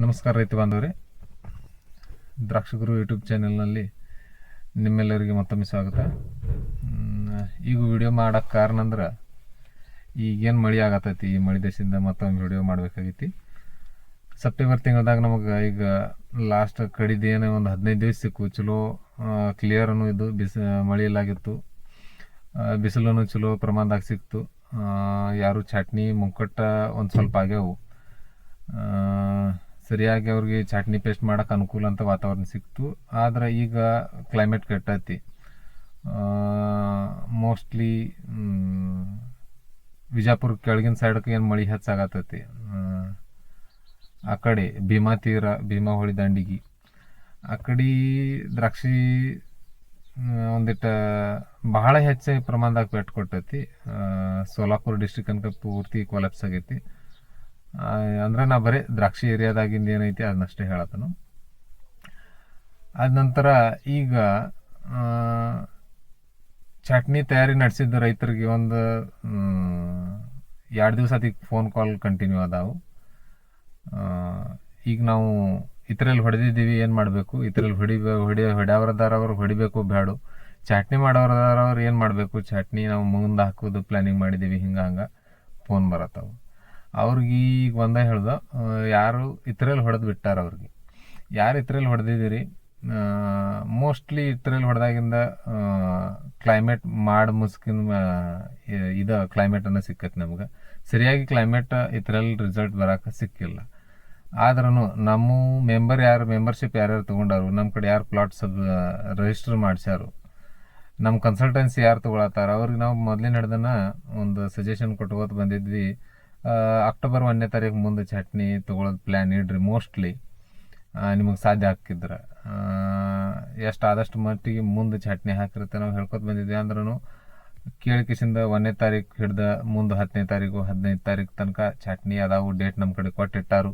ನಮಸ್ಕಾರ ರೈತ ಬಾಂಧವರೇ. ದ್ರಾಕ್ಷಗುರು ಯೂಟ್ಯೂಬ್ ಚಾನೆಲ್ನಲ್ಲಿ ನಿಮ್ಮೆಲ್ಲರಿಗೆ ಮತ್ತೊಮ್ಮೆ ಸ್ವಾಗತ. ಈಗ ವಿಡಿಯೋ ಮಾಡೋಕ್ಕೆ ಕಾರಣ ಅಂದ್ರೆ ಈಗೇನು ಮಳೆ ಆಗತ್ತೈತಿ ಈ ಮಳೆ ದೇಶದಿಂದ ಮತ್ತೊಮ್ಮೆ ವಿಡಿಯೋ ಮಾಡಬೇಕಾಗೈತಿ. ಸೆಪ್ಟೆಂಬರ್ ತಿಂಗಳದಾಗ ನಮಗೆ ಈಗ ಲಾಸ್ಟ್ ಕಡಿದೇನೆ ಒಂದು ಹದಿನೈದು ದಿವಸ ಸಿಕ್ಕು ಚಲೋ ಕ್ಲಿಯರನು ಇದು ಬಿಸಿ, ಮಳೆ ಇಲ್ಲಾಗಿತ್ತು ಬಿಸಿಲೂ ಚಲೋ ಪ್ರಮಾಣದಾಗ ಸಿಕ್ತು. ಯಾರು ಚಟ್ನಿ ಮುಂಕಟ್ಟ ಒಂದು ಸ್ವಲ್ಪ ಆಗ್ಯಾವು. ಸರಿಯಾಗಿ ಅವ್ರಿಗೆ ಚಟ್ನಿ ಪೇಸ್ಟ್ ಮಾಡೋಕೆ ಅನುಕೂಲ ಅಂತ ವಾತಾವರಣ ಸಿಕ್ತು. ಆದ್ರೆ ಈಗ ಕ್ಲೈಮೇಟ್ ಕೆಟ್ಟತಿ. ಮೋಸ್ಟ್ಲಿ ವಿಜಾಪುರ ಕೆಳಗಿನ ಸೈಡ್ಗೆ ಏನು ಮಳೆ ಹೆಚ್ಚಾಗತ್ತತಿ ಆ, ಕಡೆ ಭೀಮಾ ತೀರ ಭೀಮಾ ಹೊಳಿ ದಂಡಿಗೆ. ಆ ಕಡೆ ದ್ರಾಕ್ಷಿ ಒಂದಿಟ್ಟ ಬಹಳ ಹೆಚ್ಚು ಪ್ರಮಾಣದಾಗ ಪೆಟ್ಟು ಕೊಟ್ಟೈತಿ. ಸೋಲಾಪುರ ಡಿಸ್ಟಿಕ್ ಅನ್ಕ ಪೂರ್ತಿ ಕೊಲಾಪ್ಸ್ ಆಗೈತಿ. ಅಂದ್ರೆ ನಾ ಬರೀ ದ್ರಾಕ್ಷಿ ಏರಿಯಾದಾಗಿಂದ ಏನೈತಿ ಅದನ್ನಷ್ಟೇ ಹೇಳತ್ತನು. ಅದ ನಂತರ ಈಗ ಚಟ್ನಿ ತಯಾರಿ ನಡೆಸಿದ್ದು ರೈತರಿಗೆ ಒಂದು ಎರಡು ದಿವಸ ಅದಕ್ಕೆ ಫೋನ್ ಕಾಲ್ ಕಂಟಿನ್ಯೂ ಅದಾವು. ಈಗ ನಾವು ಇತರಲ್ಲಿ ಹೊಡೆದಿದ್ದೀವಿ, ಏನು ಮಾಡಬೇಕು? ಇತರಲ್ಲಿ ಹೊಡಿ ಹೊಡಿ ಹೊಡ್ಯಾವ್ರದಾರ ಅವ್ರು ಹೊಡಿಬೇಕು ಬೇಡ ಚಟ್ನಿ ಮಾಡೋರದಾರವ್ರು ಏನು ಮಾಡಬೇಕು? ಚಟ್ನಿ ನಾವು ಮುಂದೆ ಹಾಕೋದು ಪ್ಲ್ಯಾನಿಂಗ್ ಮಾಡಿದ್ದೀವಿ ಹಿಂಗೆ, ಹಂಗೆ. ಫೋನ್ ಬರತ್ತಾವು. ಅವ್ರಿಗೆ ಈಗ ಒಂದೇ ಹೇಳ್ದ ಯಾರು ಇತರಲ್ಲಿ ಹೊಡೆದು ಬಿಟ್ಟಾರ ಅವ್ರಿಗೆ. ಯಾರು ಇತರಲ್ಲಿ ಹೊಡೆದಿದ್ದೀರಿ ಮೋಸ್ಟ್ಲಿ ಇತರಲ್ಲಿ ಹೊಡೆದಾಗಿಂದ ಕ್ಲೈಮೇಟ್ ಮಾಡಿ ಮುಸ್ಕಿನ ಇದು ಕ್ಲೈಮೇಟನ್ನು ಸಿಕ್ಕತ್ತೆ ನಮ್ಗೆ. ಸರಿಯಾಗಿ ಕ್ಲೈಮೇಟ್ ಇತರಲ್ಲಿ ರಿಸಲ್ಟ್ ಬರೋಕೆ ಸಿಕ್ಕಿಲ್ಲ. ಆದ್ರೂ ನಮ್ಮ ಮೆಂಬರ್ ಯಾರು ಮೆಂಬರ್ಶಿಪ್ ಯಾರ್ಯಾರು ತೊಗೊಂಡಾರು ನಮ್ಮ ಕಡೆ ಯಾರು ಪ್ಲಾಟ್ಸ್ ರಿಜಿಸ್ಟರ್ ಮಾಡಿಸ್ಯಾರು ನಮ್ಮ ಕನ್ಸಲ್ಟೆನ್ಸಿ ಯಾರು ತೊಗೊಳತ್ತಾರ, ಅವ್ರಿಗೆ ನಾವು ಮೊದಲಿನ ಹಿಡ್ದನ ಒಂದು ಸಜೆಷನ್ ಕೊಟ್ಕೋತ ಬಂದಿದ್ವಿ. ಅಕ್ಟೋಬರ್ ಒಂದನೇ ತಾರೀಕು ಮುಂದೆ ಚಟ್ನಿ ತೊಗೊಳೋದು ಪ್ಲ್ಯಾನ್ ಇಡ್ರಿ ಮೋಸ್ಟ್ಲಿ ನಿಮಗೆ ಸಾಧ್ಯ ಹಾಕಿದ್ರೆ ಎಷ್ಟು ಆದಷ್ಟು ಮಟ್ಟಿಗೆ ಮುಂದೆ ಚಟ್ನಿ ಹಾಕಿರುತ್ತೆ ನಾವು ಹೇಳ್ಕೊತ ಬಂದಿದ್ವಿ ಅಂದ್ರೂ ಕೇಳಿಕಿಸಿಂದ ಒಂದನೇ ತಾರೀಕು ಹಿಡ್ದ ಮುಂದೆ ಹತ್ತನೇ ತಾರೀಕು ಹದಿನೈದು ತಾರೀಕು ತನಕ ಚಟ್ನಿ ಅದಾವು ಡೇಟ್ ನಮ್ಮ ಕಡೆ ಕೊಟ್ಟಿಟ್ಟಾರು.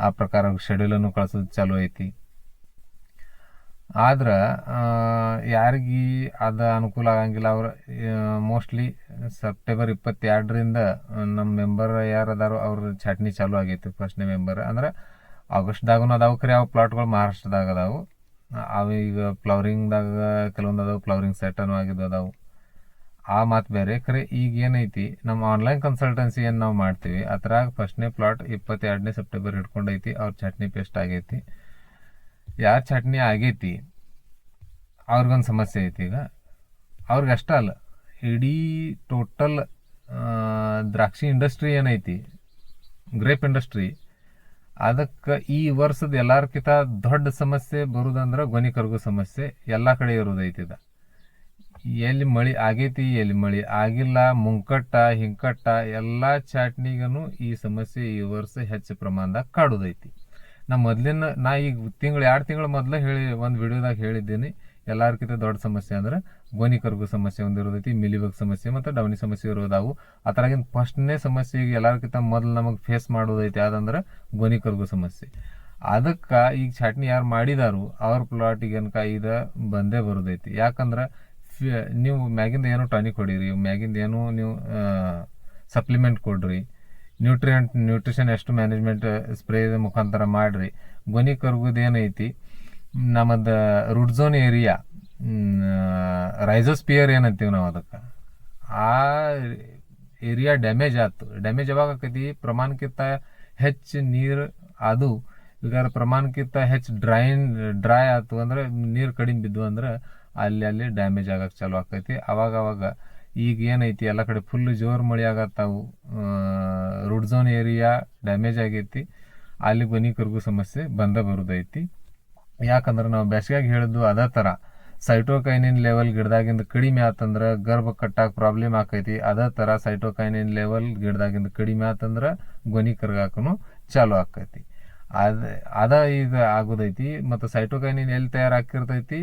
ಆ ಪ್ರಕಾರ ಶೆಡ್ಯೂಲನ್ನು ಕಳ್ಸೋದು ಚಾಲು ಐತಿ. ಆದ್ರೆ ಯಾರಿಗೆ ಅದು ಅನುಕೂಲ ಆಗಂಗಿಲ್ಲ ಅವ್ರು ಮೋಸ್ಟ್ಲಿ ಸೆಪ್ಟೆಂಬರ್ ಇಪ್ಪತ್ತೆರಡರಿಂದ ನಮ್ಮ ಮೆಂಬರ್ ಯಾರು ಅದಾರೋ ಅವ್ರ ಚಟ್ನಿ ಚಾಲೂ ಆಗೈತಿ ಫಸ್ಟ್ನೇ ಮೆಂಬರ್ ಅಂದ್ರೆ ಆಗಸ್ಟ್ದಾಗೂ ಅದಾವು ಖರೆ ಅವು ಪ್ಲಾಟ್ಗಳು ಮಹಾರಾಷ್ಟ್ರದಾಗ ಅದಾವು. ಅವು ಈಗ ಫ್ಲವರಿಂಗ್ದಾಗ ಕೆಲವೊಂದು ಅದಾವು ಫ್ಲವರಿಂಗ್ ಸೆಟ್ಟನು ಆಗಿದ್ದು ಅದಾವು. ಆ ಮಾತು ಬೇರೆ ಖರೆ ಈಗ ಏನೈತಿ ನಮ್ಮ ಆನ್ಲೈನ್ ಕನ್ಸಲ್ಟೆನ್ಸಿ ಏನು ನಾವು ಮಾಡ್ತೀವಿ, ಅದ್ರಾಗ ಫಸ್ಟ್ನೇ ಪ್ಲಾಟ್ ಇಪ್ಪತ್ತೆರಡನೇ ಸೆಪ್ಟೆಂಬರ್ ಹಿಡ್ಕೊಂಡೈತಿ, ಅವ್ರ ಚಟ್ನಿ ಪೇಸ್ಟ್ ಆಗೈತಿ. ಯಾರ ಚಟ್ನಿ ಆಗೈತಿ? ಅವ್ರಿಗೊಂದು ಸಮಸ್ಯೆ ಐತಿ ಈಗ. ಅವ್ರಿಗೆ ಅಷ್ಟ ಅಲ್ಲ. ಇಡೀ ಟೋಟಲ್ ದ್ರಾಕ್ಷಿ ಇಂಡಸ್ಟ್ರಿ ಏನೈತಿ? ಗ್ರೇಪ್ ಇಂಡಸ್ಟ್ರಿ ಅದಕ್ಕೆ ಈ ವರ್ಷದ ಎಲ್ಲರ್ಕಿಂತ ದೊಡ್ಡ ಸಮಸ್ಯೆ ಬರುದಂದ್ರೆ ಗೊನಿ ಕರ್ಗು ಸಮಸ್ಯೆ ಎಲ್ಲ ಕಡೆ ಇರೋದೈತಿ ಇದು ಎಲ್ಲಿ ಮಳಿ ಆಗೈತಿ, ಎಲ್ಲಿ ಮಳಿ ಆಗಿಲ್ಲ, ಮುಂಕಟ್ಟ, ಹಿಂಕಟ್ಟ ಎಲ್ಲ ಚಾಟ್ನಿಗೂ ಈ ಸಮಸ್ಯೆ ಈ ವರ್ಷ ಹೆಚ್ಚು ಪ್ರಮಾಣದಾಗ ಕಾಡುದೈತಿ. ನಾ ಮೊದ್ಲಿನ, ನಾ ಈಗ ತಿಂಗಳು, ಎರಡು ತಿಂಗಳು ಮೊದಲು ಹೇಳಿ, ಒಂದು ವಿಡಿಯೋದಾಗ ಹೇಳಿದ್ದೀನಿ. ಎಲ್ಲಾರ್ಕಿಂತ ದೊಡ್ಡ ಸಮಸ್ಯೆ ಅಂದ್ರೆ ಗೋನಿ ಕರ್ಗು ಸಮಸ್ಯೆ ಒಂದು ಇರೋದೈತಿ, ಮಿಲಿಬಗ್ ಸಮಸ್ಯೆ ಮತ್ತು ಡವನಿ ಸಮಸ್ಯೆ ಇರೋದಾವು. ಆ ಫಸ್ಟ್ನೇ ಸಮಸ್ಯೆ ಈಗ ಎಲ್ಲರಿಗಿಂತ ಮೊದಲು ನಮಗೆ ಫೇಸ್ ಮಾಡೋದೈತಿ ಯಾವ್ದಂದ್ರೆ ಗೋನಿ ಕರ್ಗು ಸಮಸ್ಯೆ. ಅದಕ್ಕೆ ಈಗ ಚಾಟ್ನಿ ಯಾರು ಮಾಡಿದಾರು, ಅವ್ರ ಪ್ಲಾಟಿಗೆ ಅನ್ಕ ಇದು ಬಂದೇ ಬರೋದೈತಿ. ಯಾಕಂದ್ರೆ ನೀವು ಮ್ಯಾಗಿಂದ ಏನೋ ಟಾನಿಕ್ ಹೊಡೀರಿ, ಮ್ಯಾಗಿಂದ ಏನೋ ನೀವು ಸಪ್ಲಿಮೆಂಟ್ ಕೊಡ್ರಿ. ನ್ಯೂಟ್ರಿಯೆಂಟ್ ನ್ಯೂಟ್ರಿಷನ್ ಎಷ್ಟು ಮ್ಯಾನೇಜ್ಮೆಂಟ್ ಸ್ಪ್ರೇ ಮುಖಾಂತರ ಮಾಡಿರಿ. ಗೊನಿ ಕರ್ಗುದು ಏನೈತಿ? ನಮ್ಮದು ರೂಟ್ ಝೋನ್ ಏರಿಯಾ ರೈಸೋಸ್ಪಿಯರ್ ಏನಂತೀವಿ ನಾವು ಅದಕ್ಕೆ. ಆ ಏರಿಯಾ ಡ್ಯಾಮೇಜ್ ಆಯ್ತು ಡ್ಯಾಮೇಜ್ ಯಾವಾಗ ಆಕೈತಿ? ಪ್ರಮಾಣಕ್ಕಿಂತ ಹೆಚ್ಚು ನೀರು ಅದು ಈಗ ಪ್ರಮಾಣಕ್ಕಿಂತ ಹೆಚ್ಚು ಡ್ರೈನ್ ಡ್ರೈ ಆಯ್ತು ಅಂದ್ರೆ ನೀರು ಕಡಿಮೆ ಬಿದ್ದು ಅಂದ್ರೆ ಅಲ್ಲಿ ಅಲ್ಲಿ ಡ್ಯಾಮೇಜ್ ಆಗಕ್ಕೆ ಚಾಲು ಆಕೈತಿ. ಅವಾಗ ಅವಾಗ ಈಗ ಏನೈತಿ, ಎಲ್ಲ ಕಡೆ ಫುಲ್ ಜೋರು ಮಳೆ ಆಗತ್ತಾವು. ರೂಟ್ ಝೋನ್ ಏರಿಯಾ ಡ್ಯಾಮೇಜ್ ಆಗೈತಿ. ಅಲ್ಲಿ ಗೊನಿ ಕರ್ಗು ಸಮಸ್ಯೆ ಬಂದ ಬರುದೈತಿ. ಯಾಕಂದ್ರೆ ನಾವು ಬೆಸ್ಗಾಗಿ ಹೇಳಿದ್ದು ಅದೇ ಥರ ಸೈಟೋಕೈನಿನ್ ಲೆವೆಲ್ ಗಿಡದಾಗಿಂದ ಕಡಿಮೆ ಆತಂದ್ರೆ ಗರ್ಭ ಕಟ್ಟಾಕ ಪ್ರಾಬ್ಲಮ್ ಆಕೈತಿ. ಅದೇ ಥರ ಸೈಟೋಕೈನಿನ್ ಲೆವೆಲ್ ಗಿಡದಾಗಿಂದ ಕಡಿಮೆ ಆತಂದ್ರೆ ಗೊನಿ ಕರ್ಗಾಕನು ಚಾಲು ಆಕೈತಿ. ಅದ ಅದ ಈಗ ಆಗೋದೈತಿ. ಮತ್ತು ಸೈಟೋಕೈನಿನ್ ಎಲ್ಲಿ ತಯಾರಾಕಿರ್ತೈತಿ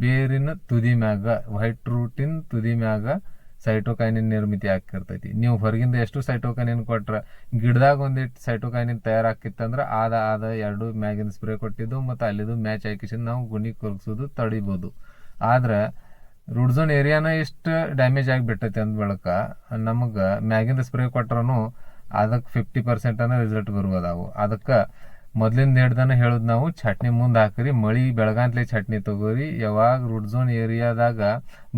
ಬೇರಿನ ತುದಿ ಮ್ಯಾಗ ವೈಟ್ ರೂಟಿನ ತುದಿ ಮ್ಯಾಗ ಸೈಟೋಕೈನಿನ್ ನಿರ್ಮಿತಿ ಆಗಿರ್ತೈತಿ ನೀವು ಹೊರಗಿಂದ ಎಷ್ಟು ಸೈಟೋಕೈನಿನ್ ಕೊಟ್ರ, ಗಿಡದಾಗ ಒಂದಿಟ್ಟು ಸೈಟೋಕೈನಿನ್ ತಯಾರಾಕಿತ್ತಂದ್ರೆ ಆದ ಆದ ಎರಡು ಮ್ಯಾಗಿನ ಸ್ಪ್ರೇ ಕೊಟ್ಟಿದ್ದು ಮತ್ತು ಅಲ್ಲಿದು ಮ್ಯಾಚ್ ಹಾಕಿಸಿದ್ ನಾವು ಗುಣಿ ಕೊರಗಿಸೋದು, ತಡಿಬೋದು. ಆದ್ರೆ ರುಡ್ಝೋನ್ ಝೋನ್ ಏರಿಯಾನ ಎಷ್ಟು ಡ್ಯಾಮೇಜ್ ಆಗಿಬಿಟ್ಟೈತಿ ಅಂದ ಬೆಳಕ ನಮಗೆ ಮ್ಯಾಗಿಂದ ಸ್ಪ್ರೇ ಕೊಟ್ರೂ ಅದಕ್ಕೆ ಫಿಫ್ಟಿ ಪರ್ಸೆಂಟನ ರಿಸಲ್ಟ್ ಬರ್ಬೋದಾವು ಅದಕ್ಕೆ ಮೊದ್ಲಿಂದ ಹಿಡ್ದನ ಹೇಳೋದು ನಾವು, ಚಟ್ನಿ ಮುಂದೆ ಹಾಕ್ರಿ, ಮಳಿ ಬೆಳಗಾಂತ್ಲೆ ಚಟ್ನಿ ತಗೋರಿ, ಯಾವಾಗ ರುಡ್ ಝೋನ್ ಏರಿಯಾದಾಗ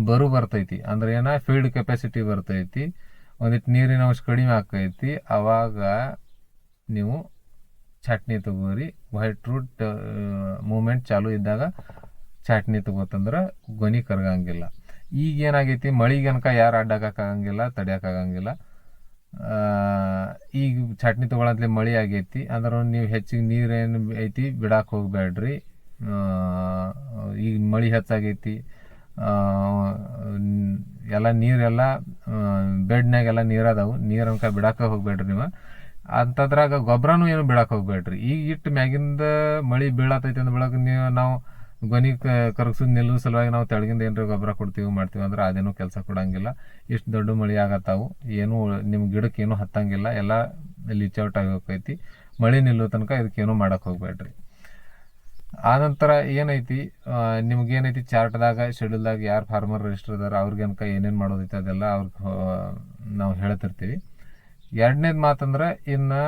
ಬರು ಬರ್ತೈತಿ. ಅಂದ್ರೆ ಏನ ಫೀಲ್ಡ್ ಕೆಪಾಸಿಟಿ ಬರ್ತೈತಿ ಒಂದಿಟ್ಟು ನೀರಿನ ಅಂಶ ಕಡಿಮೆ ಆಕೈತಿ, ಅವಾಗ ನೀವು ಚಟ್ನಿ ತಗೋರಿ. ವೈಟ್ ರೂಟ್ ಮೂಮೆಂಟ್ ಚಾಲು ಇದ್ದಾಗ ಚಟ್ನಿ ತಗೋತಂದ್ರೆ ಗೊನಿ ಕರಗಂಗಿಲ್ಲ. ಈಗ ಏನಾಗೈತಿ ಮಳಿಗೆ ಅನ್ಕ ಯಾರು ಅಡ್ಡಾಕಾಗಂಗಿಲ್ಲ ತಡಿಯೋಕ್ಕಾಗಂಗಿಲ್ಲ ಈಗ ಚಟ್ನಿ ತೊಗೊಳತ್ಲೆ ಮಳೆ ಆಗೈತಿ ಅಂದ್ರೆ ನೀವು ಹೆಚ್ಚಿಗೆ ನೀರೇನು ಐತಿ ಬಿಡಕ್ಕೆ ಹೋಗಬೇಡ್ರಿ ಈಗ ಮಳೆ ಹೆಚ್ಚಾಗೈತಿ. ಎಲ್ಲ ನೀರೆಲ್ಲ ಬೆಡ್ನಾಗೆಲ್ಲ ನೀರು ಅದಾವು ನೀರು ಅನ್ಕ ಬಿಡಕ್ಕೆ ಹೋಗಬೇಡ್ರಿ ನೀವು. ಅಂಥದ್ರಾಗ ಗೊಬ್ಬರನೂ ಏನು ಬಿಡಕ್ಕೆ ಹೋಗಬೇಡ್ರಿ ಈಗ ಇಟ್ಟು ಮ್ಯಾಗಿಂದ ಮಳೆ ಬೀಳತೈತಿ ಅಂದ ಬೆಳಗ್ಗೆ ನೀವು ನಾವು ಗೊನಿ ಕರಗಿಸಿದ ನಿಲ್ಲೋ ಸಲುವಾಗಿ ನಾವು ತೆಳಗಿಂದ ಏನರ ಗೊಬ್ಬರ ಕೊಡ್ತೀವಿ, ಮಾಡ್ತೀವಿ ಅಂದ್ರೆ ಅದೇನು ಕೆಲಸ ಕೊಡಂಗಿಲ್ಲ. ಇಷ್ಟು ದೊಡ್ಡ ಮಳೆ ಆಗತ್ತಾವು. ಏನು ನಿಮ್ಮ ಗಿಡಕ್ಕೆ ಏನು ಹತ್ತಂಗಿಲ್ಲ. ಎಲ್ಲ ಲೀಚ್ ಔಟ್ ಆಗಿ ಮಳೆ ನಿಲ್ಲೋ ತನಕ ಇದಕ್ಕೇನು ಮಾಡಕ್ ಹೋಗ್ಬೇಡ್ರಿ. ಆನಂತರ ಏನೈತಿ ನಿಮ್ಗೆ ಏನೈತಿ ಚಾರ್ಟ್ದಾಗ ಶೆಡ್ಯೂಲ್ದಾಗ ಯಾರು ಫಾರ್ಮರ್ ರಿಜಿಸ್ಟರ್ ಅದಾರ ಅವ್ರಿಗೆ ಅನ್ಕ ಏನೇನು ಮಾಡೋದೈತಿ ಅದೆಲ್ಲ ಅವ್ರಿಗೆ ನಾವು ಹೇಳ್ತಿರ್ತೀವಿ. ಎರಡನೇದು ಮಾತಂದ್ರೆ ಇನ್ನು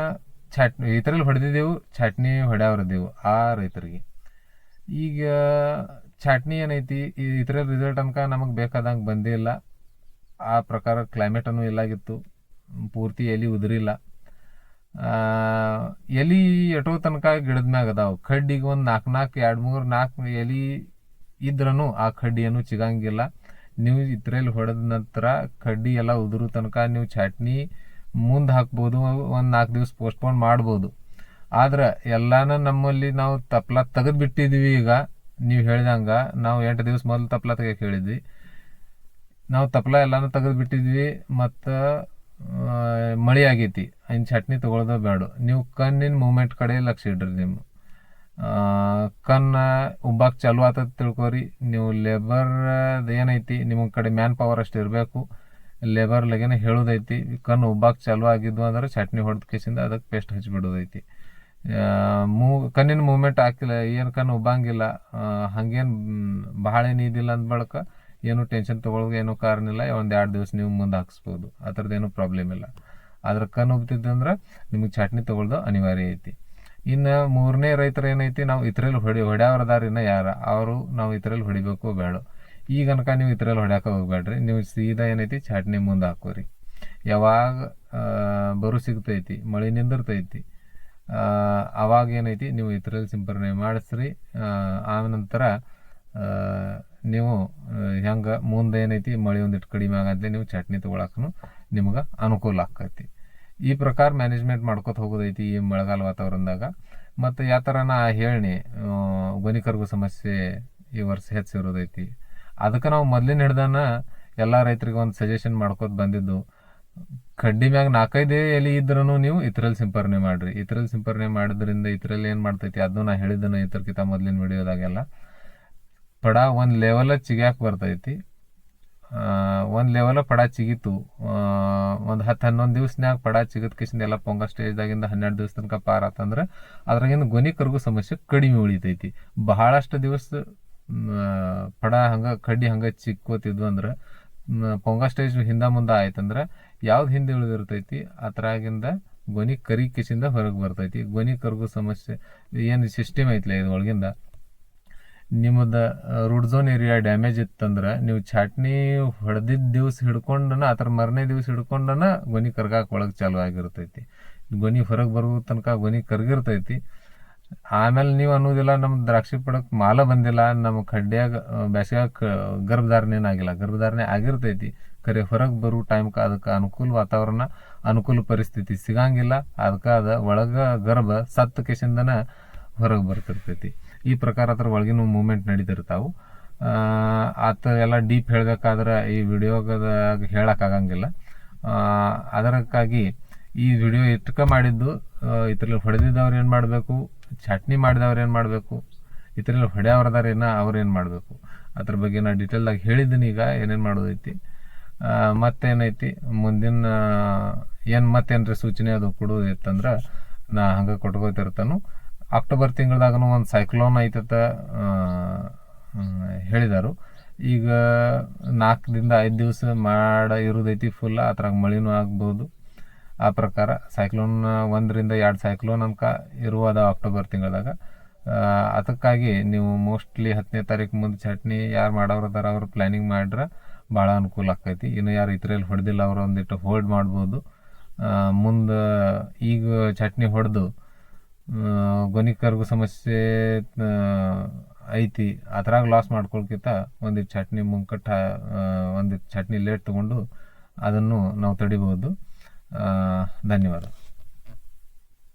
ಚಟ್ನಿ ಇತರಲ್ಲಿ ಹೊಡೆದಿದ್ದೆವು ಚಟ್ನಿ ಹೊಡೆಯವ್ರದ್ದೆವು ಆ ರೈತರಿಗೆ. ಈಗ ಚಟ್ನಿ ಏನೈತಿ, ಈ ಇತರ ರಿಸಲ್ಟ್ ಅನ್ಕ ನಮಗೆ ಬೇಕಾದಂಗೆ ಬಂದೇ ಇಲ್ಲ. ಆ ಪ್ರಕಾರ ಕ್ಲೈಮೇಟನ್ನು ಇಲ್ಲಾಗಿತ್ತು. ಪೂರ್ತಿ ಎಲೆ ಉದುರಿಲ್ಲ. ಎಲೆ ಎಟೋ ತನಕ ಗಿಡದ ಮ್ಯಾಗ ಅದಾವೆ. ಕಡ್ಡಿಗೆ ಒಂದು ನಾಲ್ಕು ನಾಲ್ಕು ಎರಡು ಮೂರು ನಾಲ್ಕು ಎಲಿ ಇದ್ರೂ ಆ ಕಡ್ಡಿ ಏನು ನೀವು ಇದ್ರಲ್ಲಿ ಹೊಡೆದ ನಂತರ ಕಡ್ಡಿ ಎಲ್ಲ ಉದುರು ತನಕ ನೀವು ಚಟ್ನಿ ಮುಂದೆ ಹಾಕ್ಬೋದು, ಒಂದು ನಾಲ್ಕು ದಿವಸ ಪೋಸ್ಟ್ಪೋನ್ ಮಾಡ್ಬೋದು. ಆದ್ರೆ ಎಲ್ಲಾನ ನಮ್ಮಲ್ಲಿ ನಾವು ತಪ್ಲ ತೆಗೆದು ಬಿಟ್ಟಿದ್ವಿ ಈಗ. ನೀವು ಹೇಳಿದಂಗ ನಾವು ಎಂಟು ದಿವಸ ಮೊದಲು ತಪ್ಲ ತೆಗಿಯಕ್ಕೆ ಹೇಳಿದ್ವಿ. ನಾವು ತಪ್ಲ ಎಲ್ಲಾನು ತೆಗೆದು ಬಿಟ್ಟಿದ್ವಿ ಮತ್ತು ಮಳೆ ಆಗೈತಿ. ಇನ್ನು ಚಟ್ನಿ ತೊಗೊಳೋದು ಬೇಡ ನೀವು ಕಣ್ಣಿನ ಮೂಮೆಂಟ್ ಕಡೆ ಲಕ್ಷ ಇಡ್ರಿ ನೀವು ಕನ್ನ ಕಣ್ಣ ಉಬ್ಬಾಕ್ ಚಾಲು ಆತದ ತಿಳ್ಕೊರಿ. ನೀವು ಲೇಬರ್ ಏನೈತಿ ನಿಮ್ಮ ಕಡೆ ಮ್ಯಾನ್ ಪವರ್ ಅಷ್ಟು ಇರಬೇಕು. ಲೇಬರ್ ಲಗೇನ ಹೇಳೋದೈತಿ. ಕಣ್ಣು ಉಬ್ಬಾಕ್ ಚಾಲು ಆಗಿದ್ವು ಅಂದ್ರೆ ಚಟ್ನಿ ಹೊಡೆದ ಕೇಸಿಂದ ಅದಕ್ಕೆ ಪೇಸ್ಟ್ ಹಚ್ಬಿಡೋದೈತಿ. ಮೂ, ಕಣ್ಣಿನ ಮೂಮೆಂಟ್ ಆಗ್ತಿಲ್ಲ ಏನು ಕಣ್ಣು ಉಬ್ಬಂಗಿಲ್ಲ ಹಂಗೇನು ಭಾಳ ಏನು ಇದಿಲ್ಲ ಅಂದ ಬಳಿಕ ಏನು ಟೆನ್ಷನ್ ತೊಗೊಳೋದು ಏನೂ ಕಾರಣ ಇಲ್ಲ. ಒಂದು ಎರಡು ದಿವಸ ನೀವು ಮುಂದೆ ಹಾಕ್ಸ್ಬೋದು. ಆ ಥರದ್ದು ಏನೂ ಪ್ರಾಬ್ಲಮ್ ಇಲ್ಲ. ಆದ್ರೆ ಕಣ್ಣು ಉಬ್ತಿದ್ದಂದ್ರೆ ನಿಮಗೆ ಚಟ್ನಿ ತೊಗೊಳ್ದು ಅನಿವಾರ್ಯ ಐತಿ. ಇನ್ನು ಮೂರನೇ ರೈತರು ಏನೈತಿ, ನಾವು ಇತರಲ್ಲಿ ಹೊಡಿ ಹೊಡ್ಯಾವ್ರದಾರ ಇನ್ನ ಯಾರ? ಅವರು ನಾವು ಇತರಲ್ಲಿ ಹೊಡಿಬೇಕು ಬೇಡ. ಈಗ ಅನ್ಕ ನೀವು ಇತರಲ್ಲಿ ಹೊಡ್ಯಾಕ ಹೋಗ್ಬೇಡ್ರಿ ನೀವು ಸೀದಾ ಏನೈತಿ, ಚಟ್ನಿ ಮುಂದೆ ಹಾಕೋರಿ. ಯಾವಾಗ ಬರು ಸಿಗ್ತೈತಿ, ಮಳೆ ನಿಂದಿರ್ತೈತಿ ಆ, ಅವಾಗ ಏನೈತಿ ನೀವು ಇತರಲ್ಲಿ ಸಿಂಪರಣೆ ಮಾಡಿಸ್ರಿ. ಆ, ಆ ನಂತರ ಆ, ನೀವು ಹೆಂಗೆ ಮುಂದೆ ಏನೈತಿ ಮಳೆ ಒಂದಿಟ್ಟು ಕಡಿಮೆ ಆಗಂತಲೇ ನೀವು ಚಟ್ನಿ ತೊಗೊಳಕ್ಕೂ ನಿಮ್ಗೆ ಅನುಕೂಲ ಆಕೈತಿ. ಈ ಪ್ರಕಾರ ಮ್ಯಾನೇಜ್ಮೆಂಟ್ ಮಾಡ್ಕೊತ ಹೋಗೋದೈತಿ ಈ ಮಳೆಗಾಲ ವಾತಾವರಣದಾಗ. ಮತ್ತು ಯಾವ ಥರ ನಾ ಹೇಳಿ ಗೊನಿ ಕರ್ಗು ಸಮಸ್ಯೆ ಈ ವರ್ಷ ಹೆಚ್ಚಿರೋದೈತಿ ಅದಕ್ಕೆ ನಾವು ಮೊದಲಿನ ಹಿಡ್ದಾನ ಎಲ್ಲ ರೈತರಿಗೆ ಒಂದು ಸಜೆಷನ್ ಮಾಡ್ಕೊತ ಬಂದಿದ್ದು. ಕಡ್ಡಿ ಮ್ಯಾಗ ನಾಲ್ಕೈದೇ ಎಲೆ ಇದ್ರೂ ನೀವು ಇತರಲ್ಲಿ ಸಿಂಪರಣೆ ಮಾಡ್ರಿ. ಇತರಲ್ಲಿ ಸಿಂಪರಣೆ ಮಾಡೋದ್ರಿಂದ ಇತರಲ್ಲಿ ಏನು ಮಾಡ್ತೈತಿ? ಅದನ್ನು ನಾ ಹೇಳಿದ್ದನ ಇತರ್ಕಿಂತ ಮೊದಲಿನ ವಿಡಿಯೋದಾಗೆಲ್ಲ. ಪಡ ಒಂದು ಲೆವೆಲ ಚಿಗ್ಯಾಕ್ ಬರ್ತೈತಿ. ಒಂದು ಲೆವೆಲ ಪಡ ಚಿಗಿತು. ಒಂದು ಹತ್ತು ಹನ್ನೊಂದು ದಿವ್ಸನ್ಯಾಗ ಪಡ ಚಿಗದ ಎಲ್ಲ ಪೊಂಗ ಸ್ಟೇಜ್ದಾಗಿಂದ ಹನ್ನೆರಡು ದಿವಸ ತನಕ ಪಾರ ಆತಂದ್ರೆ ಅದ್ರಾಗಿಂದ ಗೊನಿ ಕರ್ಗು ಸಮಸ್ಯೆ ಕಡಿಮೆ ಉಳಿತೈತಿ. ಬಹಳಷ್ಟು ದಿವಸ ಪಡ ಹಂಗೆ ಕಡ್ಡಿ ಹಂಗೆ ಚಿಕ್ಕೋತಿದ್ವು ಅಂದ್ರೆ ಪೊಂಗ ಸ್ಟೇಜ್ ಹಿಂದೆ ಮುಂದೆ ಆಯ್ತಂದ್ರೆ ಯಾವ್ದು ಹಿಂದೆ ಉಳಿದಿರ್ತೈತಿ ಅದ್ರಾಗಿಂದ ಗೊನಿ ಕರಿ ಕಿಸಿಂದ ಹೊರಗೆ ಬರ್ತೈತಿ. ಗೊನಿ ಕರ್ಗು ಸಮಸ್ಯೆ, ಏನು ಸಿಸ್ಟಮ್ ಐತಿಲ್ಲ ಇದು ಒಳಗಿಂದ? ನಿಮ್ಮದ ರೂಟ್ ಝೋನ್ ಏರಿಯಾ ಡ್ಯಾಮೇಜ್ ಇತ್ತಂದ್ರೆ ನೀವು ಚಾಟ್ನಿ ಹೊಡೆದಿದ್ದ ದಿವ್ಸ ಹಿಡ್ಕೊಂಡನ ಅದ್ರ ಮರನೇ ದಿವ್ಸ ಹಿಡ್ಕೊಂಡನ ಗೊನಿ ಕರ್ಗಾಕೆ ಒಳಗೆ ಚಾಲು ಆಗಿರ್ತೈತಿ. ಗೊನಿ ಹೊರಗೆ ಬರೋ ತನಕ ಗೊನಿ ಕರ್ಗಿರ್ತೈತಿ. ಆಮೇಲೆ ನೀವು ಅನ್ನೋದಿಲ್ಲ ನಮ್ಮ ದ್ರಾಕ್ಷಿ ಪಡಕ್ಕೆ ಮಾಲ ಬಂದಿಲ್ಲ ನಮ್ಮ ಕಡ್ಡ್ಯಾಗ ಬ್ಯಾಸ್ಗ್ಯಾಗ ಗರ್ಭಧಾರಣೆ ಆಗಿಲ್ಲ. ಗರ್ಭಧಾರಣೆ ಆಗಿರ್ತೈತಿ. ಖರೆ ಹೊರಗೆ ಬರೋ ಟೈಮ್ಗೆ ಅದಕ್ಕೆ ಅನುಕೂಲ ವಾತಾವರಣ, ಅನುಕೂಲ ಪರಿಸ್ಥಿತಿ ಸಿಗಂಗಿಲ್ಲ. ಅದಕ್ಕೆ ಅದು ಒಳಗ ಗರ್ಭ ಸತ್ತ ಕೇಸಿಂದನ ಹೊರಗೆ ಬರ್ತಿರ್ತೈತಿ. ಈ ಪ್ರಕಾರ ಅದ್ರ ಒಳಗಿನ ಮೂಮೆಂಟ್ ನಡೀತಿರ್ತಾವೆ. ಆತ ಎಲ್ಲ ಡೀಪ್ ಹೇಳಬೇಕಾದ್ರೆ ಈ ವಿಡಿಯೋಗದಾಗ ಹೇಳೋಕ್ಕಾಗಂಗಿಲ್ಲ. ಅದಕ್ಕಾಗಿ ಈ ವಿಡಿಯೋ ಇಟ್ಕ ಮಾಡಿದ್ದು ಇದ್ರಲ್ಲಿ ಹೊಡೆದಿದ್ದವ್ರು ಏನು ಮಾಡಬೇಕು? ಚಟ್ನಿ ಮಾಡಿದವ್ರು ಏನು ಮಾಡಬೇಕು? ಇದ್ರಲ್ಲಿ ಹೊಡೆಯವ್ರದಾರೇನ ಅವ್ರು ಏನು ಮಾಡಬೇಕು? ಅದ್ರ ಬಗ್ಗೆ ನಾನು ಡೀಟೇಲ್ದಾಗ ಹೇಳಿದ್ದೀನಿ ಈಗ ಏನೇನು ಮಾಡೋದೈತಿ. ಮತ್ತೇನೈತಿ? ಮುಂದಿನ, ಏನು ಮತ್ತೇನ್ರಿ ಸೂಚನೆ ಅದು ಕೊಡೋದಿತ್ತಂದ್ರೆ ನಾ ಹಂಗೆ ಕೊಟ್ಕೋತಿರ್ತಾನು. ಅಕ್ಟೋಬರ್ ತಿಂಗಳದಾಗನು ಒಂದು ಸೈಕ್ಲೋನ್ ಐತತ ಹೇಳಿದಾರು. ಈಗ ನಾಲ್ಕರಿಂದ ಐದು ದಿವಸ ಮಾಡ ಇರೋದೈತಿ ಫುಲ್ ಅದ್ರಾಗ ಮಳಿನೂ ಆಗ್ಬೋದು. ಆ ಪ್ರಕಾರ ಸೈಕ್ಲೋನ್ ಒಂದರಿಂದ ಎರಡು ಸೈಕ್ಲೋನ್ ಅನ್ಕ ಇರುವುದ ಅಕ್ಟೋಬರ್ ತಿಂಗಳದಾಗ. ಅದಕ್ಕಾಗಿ ನೀವು ಮೋಸ್ಟ್ಲಿ ಹತ್ತನೇ ತಾರೀಕು ಮುಂದೆ ಚಟ್ನಿ ಯಾರು ಮಾಡೋರು ಅದಾರ, ಅವ್ರು ಪ್ಲ್ಯಾನಿಂಗ್ ಮಾಡ್ರೆ. ಭಾಳ ಅನುಕೂಲ ಆಕೈತಿ. ಇನ್ನು ಯಾರು ಇದ್ರಲ್ಲಿ ಹೊಡೆದಿಲ್ಲ, ಅವ್ರು ಒಂದಿಟ್ಟು ಹೋಲ್ಡ್ ಮಾಡ್ಬೋದು. ಮುಂದೆ ಈಗ ಚಟ್ನಿ ಹೊಡೆದು ಗೊನಿಕರ್ಗು ಸಮಸ್ಯೆ ಐತಿ. ಅದ್ರಾಗ ಲಾಸ್ ಮಾಡ್ಕೊಳ್ಕಿಂತ ಒಂದಿಟ್ಟು ಚಟ್ನಿ ಮುಂಕಟ್ಟ ಒಂದಿಟ್ಟು ಚಟ್ನಿ ಲೇಟ್ ತೊಗೊಂಡು ಅದನ್ನು ನಾವು ತಡಿಬೋದು. ಧನ್ಯವಾದ.